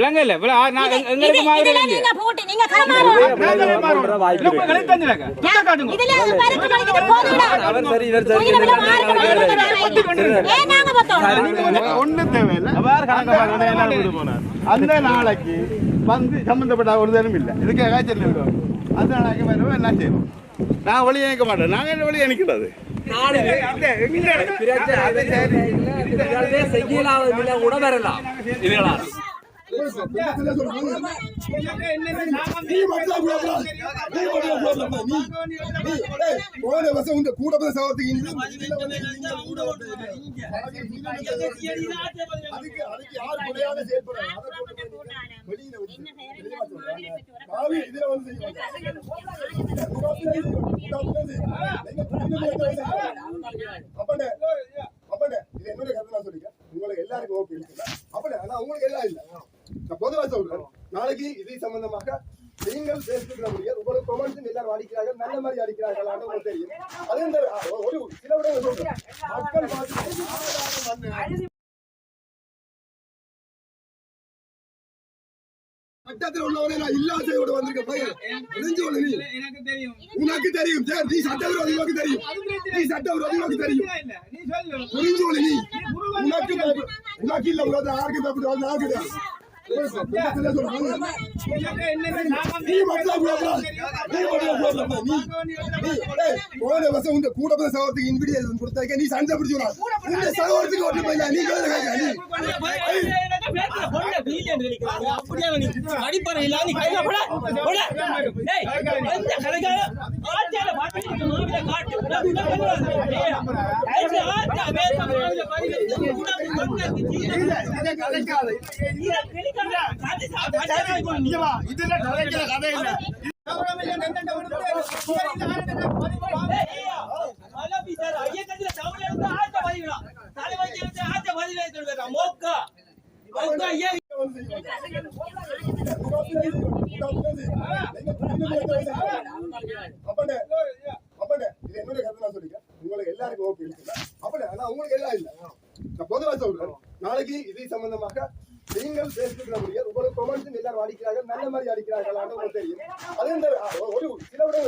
விளங்க இல்ல. எங்களுக்கு மாதிரி. நீங்க போட்டு நீங்க அந்த நாளைக்கு வந்து சம்பந்தப்பட்ட ஒரு தரம் இல்லை. இதுக்கு காய்ச்சல் இருக்கும் அந்த நாளைக்கு வருவோம் என்ன செய்வோம். நான் வழி இணைக்க மாட்டேன். நாங்க என்ன வழி இணைக்கிறது செய்யலாம் கூட வரலாம். இதெல்லாம் போன வருஷம் உங்க கூட போய் சவத்துக்கு அதுக்கு அதுக்கு யார் முறையாக செயல்படுறாங்க இதுல வந்து இது என்னோட கருத்து நான் சொல்லிக்கிறேன் உங்களுக்கு எல்லாருக்கும் ஓகே இருக்குல்ல அப்படே ஆனா உங்களுக்கு எல்லாம் இல்ல நான் பொதுவா சொல்றேன் நாளைக்கு இது சம்பந்தமாக நீங்கள் பேசிக்கிற முடியாது உங்களுக்கு ப்ரொமோஷன் எல்லாரும் அடிக்கிறார்கள் நல்ல மாதிரி அடிக்கிறார்கள் உங்களுக்கு தெரியும். அது இந்த ஒரு சில விட மக்கள் பார்த்து சட்டத்தில் உள்ளவரை நான் இல்லாத வந்திருக்கேன் பையன். கொள்ளு நீ. தெரியும். உனக்கு தெரியும் சார் நீ சட்ட விரோதி உனக்கு தெரியும். நீ சட்ட விரோதி உனக்கு தெரியும். புரிஞ்சு கொள்ளு நீ. உனக்கு. உனக்கு இல்ல உனக்கு யாருக்கு பயப்படு அது நான் கிடையாது போன வருஷம் உங்க கூட போய் சகோதரத்துக்கு இன்விடேஷன் கொடுத்தாக்க நீ சண்டை பிடிச்சு உங்க சகோதரத்துக்கு ஓட்டு போய் நீ கேளு கேட்க நீ அப்படே அப்படே உங்களுக்கு எல்லாருக்கும் ஓகே அப்படே ஆனா உங்களுக்கு எல்லாம் இல்ல நான் பொதுவா சொல்றேன் நாளைக்கு இது சம்பந்தமாக நீங்கள் பேசிக்கிற முடியாது உங்களுக்கு ப்ரொமோஷன் எல்லாரும் அடிக்கிறார்கள் நல்ல மாதிரி அடிக்கிறார்கள் உங்களுக்கு தெரியும். அது இந்த ஒரு சில விட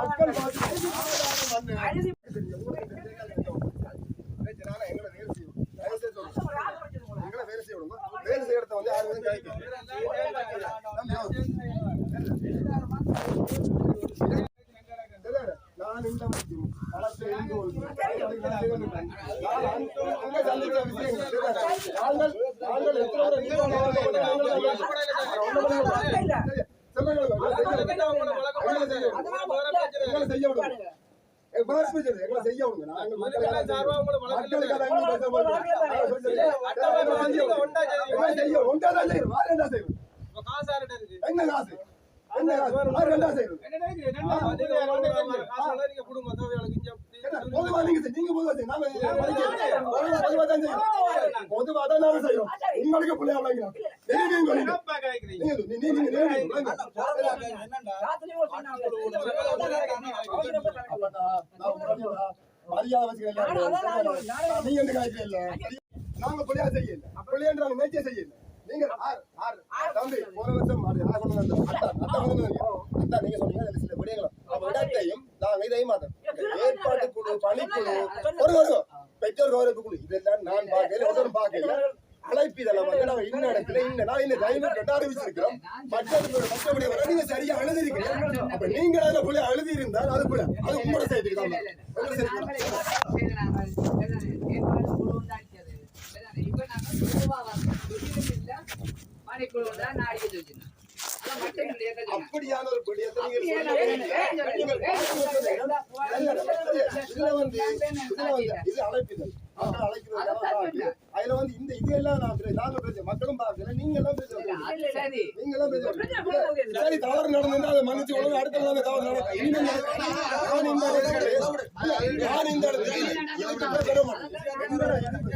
மக்கள் பார்த்து வேலை செய்யறத வந்து யாரும் கிடைக்கும் நான் இந்த நாங்கள் செய்ய விடுங்க. எங்களை செய்ய விடுங்க. மக்களுக்கு அதை எங்களுக்கு பேச மாட்டோம். நாங்கள் சொல்லி- எங்களை செய்ய விடுங்க. எங்களை செய்ய- ஒன்றா தான் செய்யணும். வேற என்ன செய்யணும்? என்ன காசு என்ன காசு? வேற என்ன செய்யணும்? பொதுவா நீங்க நீங்க பொதுவா பொதுவா தான் செய்யணும். பொதுவா தான் நாங்க செய்யறோம். உங்களுக்கு பிள்ளையா விளங்கலாம். நீங்க மரியாதை வச்சுக்கிறேன். எந்த காய்ச்சல் இல்ல. நாங்க பிள்ளையா செய்யல. பிள்ளையன்றாங்க மேய்ச்சே செய்யல. நீங்க. தம்பி, போன வருஷம். அத்தா, நீங்க சொன்னீங்க, சில விடயங்கள். இடத்தையும் நாங்க இதையும் மாத்தோம். ஏற்பாட்டு குழு, பணிக்குழு, ஒரு வருஷம். பெற்றோர் கௌரவ குழு. இதெல்லாம் நான் பார்க்கல ஒருத்தரும் பார்க்கல. அழைப்பிதெல்லாம் வந்து நாங்க இன்ன இடத்துல இன்ன நான் இந்த டைம் கட்ட அறிவிச்சிருக்கிறோம். மற்ற மற்றபடி வர நீங்க சரியா எழுதிருக்கீங்க அப்ப நீங்க அதுல இருந்தால் அது புள்ள அது உங்களோட தான். அப்படியான ஒரு பிடியத்தை நீங்க இதுல வந்து இதுல வந்து இது அழைப்பிதழ் எல்லாம் பார்த்து, அதுல வந்து இந்த இதெல்லாம் நான் நாங்க மக்களும் பார்க்கல நீங்க எல்லாம் பேசுறீங்க நீங்க எல்லாம் பேசுறீங்க சரி தவறு நடந்ததுன்னா அதை மன்னிச்சு கொள்ளுங்க அடுத்த நாள் தவறு நடக்கும். நான் இந்த இடத்துல நான் இந்த இடத்துல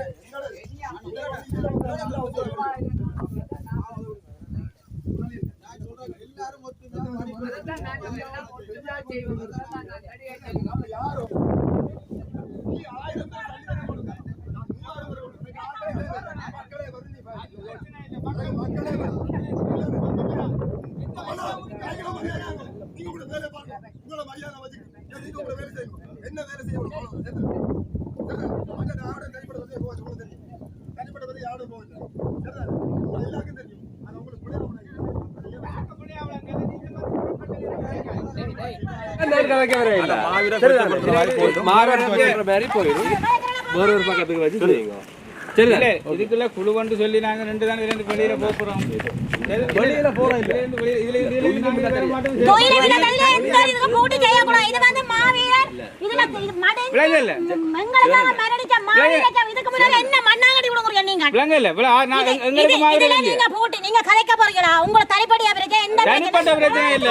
ありがとうございます。புரியாம கலைக்க வர இல்ல மாவீர மாதிரி போயிடும் வேற ஒரு பக்கத்துக்கு வச்சு செய்யுங்க சரிதான் இல்ல, இதுக்குள்ள குழு கொண்டு சொல்லி நாங்க ரெண்டு தான் இதுல இருந்து வெளியில போக போறோம் வெளியில போறோம் இதுல இருந்து வெளியில இதுல இருந்து வெளியில நாங்க வர மாட்டோம் தொழிலை விட நல்ல எந்த இதுக்கு கூட்டி செய்யக்கூடாது. இது வந்து மாவீரர். இதுல இது மடை- விளங்க இல்ல எங்களுக்காக மரணிச்ச மாவீரர் இதுக்கு முன்னால என்ன மண்ணாங்கட்டி கொடுக்குறீங்க நீங்க? விளங்க இல்ல விள- ஆ, நான் எங்களுக்கு இது- மாதிரி இதுல இல்லைங்க. நீங்க போட்டு நீங்க கதைக்க போறீங்களா? உங்களை தனிப்படையா பிரச்சனை, எந்த தனிப்பட்ட பிரச்சனை இல்ல.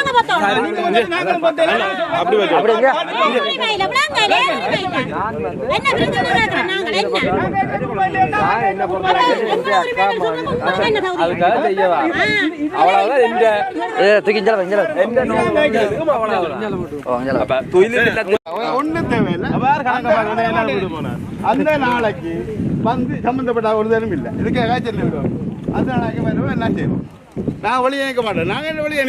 அதுக்காக செய்யவா? அவ்வளவுதான் எந்த எந்த நோக்கம்? அவ்வளவுதான். அப்ப தொழில் ஒன்றும் தேவையில்லை. அந்த நாளைக்கு வந்து சம்மந்தப்பட்ட ஒரு தரம் இல்லை. இதுக்கு காய்ச்சல் விடுவோம் அந்த நாளைக்கு வருவோம் என்ன செய்வோம். நான் வழி அணிக்க மாட்டோம் நாங்கள் என்ன வழி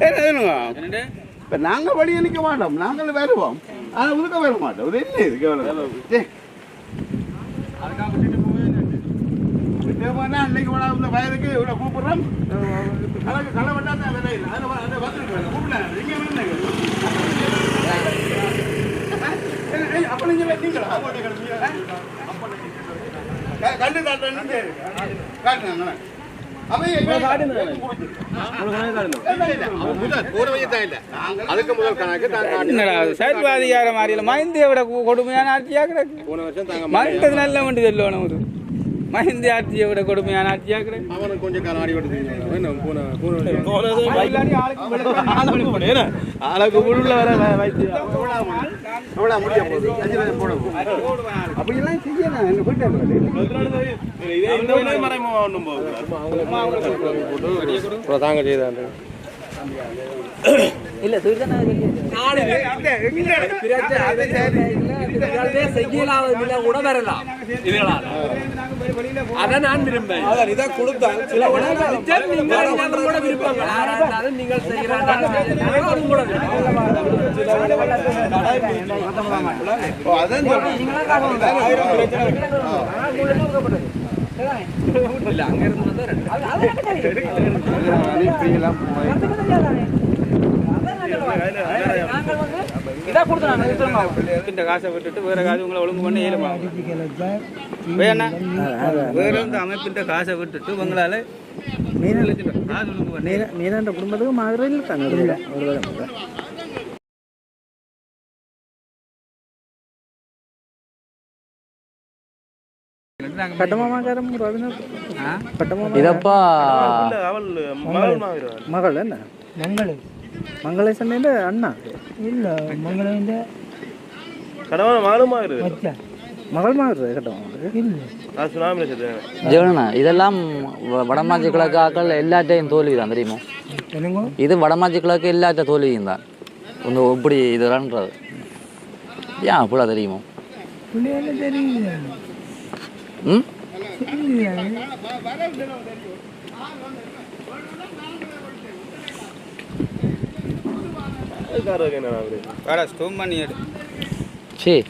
அணிக்கிறது இப்போ நாங்கள் வழி அணிக்க மாட்டோம். நாங்கள் வருவோம். ஆனால் உதுக்க வர மாட்டோம். இது என்ன இதுக்கு எவ்வளோ சரி விட்டு போனா அன்னைக்கு இந்த வயதுக்கு இவ்வளோ கூப்பிடுறோம். அதுக்கு களை வெட்டா தான் விலை இல்லை. அதில் அதை வந்துருக்கு கூப்பிடுறேன் இங்கே வேணும் அப்ப நீங்க வெட்டீங்களா கண்டு காட்டுறேன்னு காட்டுறாங்க சர்வாதிகார மாதிரியில விட கொ- கொடுமையான ஆட்சியா கிடக்கு மஹிந்தது நல்ல வண்டி சொல்லணும் மஹிந்தி ஆட்சியை விட கொடுமையான ஆட்சியா அவனுக்கு கொஞ்சம் கண்ணாடி விட்டு ஆளுக்கு உள்ள வர வைத்து அப்படியெல்லாம் செய்யணும் எங்க போயிட்டு தாங்க செய்தாங்க இல்ல செய்யலாத கூட வரலாம் இதனால் அதான் நான் விரும்பேன் இதை கொடுத்தாங்க சில நீங்கள் கூட விருப்பங்க யாராலும் நீங்கள் செய்யலாம் கூட அதான் இல்ல அங்க இருந்து வந்தா ரெண்டு இந்த காசை விட்டுட்டு வேற காசு உங்களை ஒழுங்கு வேற இந்த காசை விட்டுட்டு உங்களால மீனாண்ட குடும்பத்துக்கு மதுரையில் தங்க இதப்பா மகள். என்ன மங்களூர் ಪಟ್ಟಮ இதப்பா ಮಗಳು ಅಣ್ಣ ಮಂಗಳ ಮಂಗಳ ಸಣ್ಣ ಅಣ್ಣ ಇಲ್ಲ ಮಂಗಳಿಂದ மகள் மாதிரி கட்டமா ஜெகனா இதெல்லாம் வ- வடமாஞ்சி கிழக்கு ஆக்கள் எல்லாத்தையும் தோல்வி தான் தெரியுமா இது வடமாஞ்சி கிழக்கு எல்லாத்த தோல்வியும் தான் ஒன்று இப்படி இதுன்றது ஏன் அப்படிலாம் தெரியுமா தெரியுது ம் வேற ஸ்டோம் பண்ணி எடு. சரி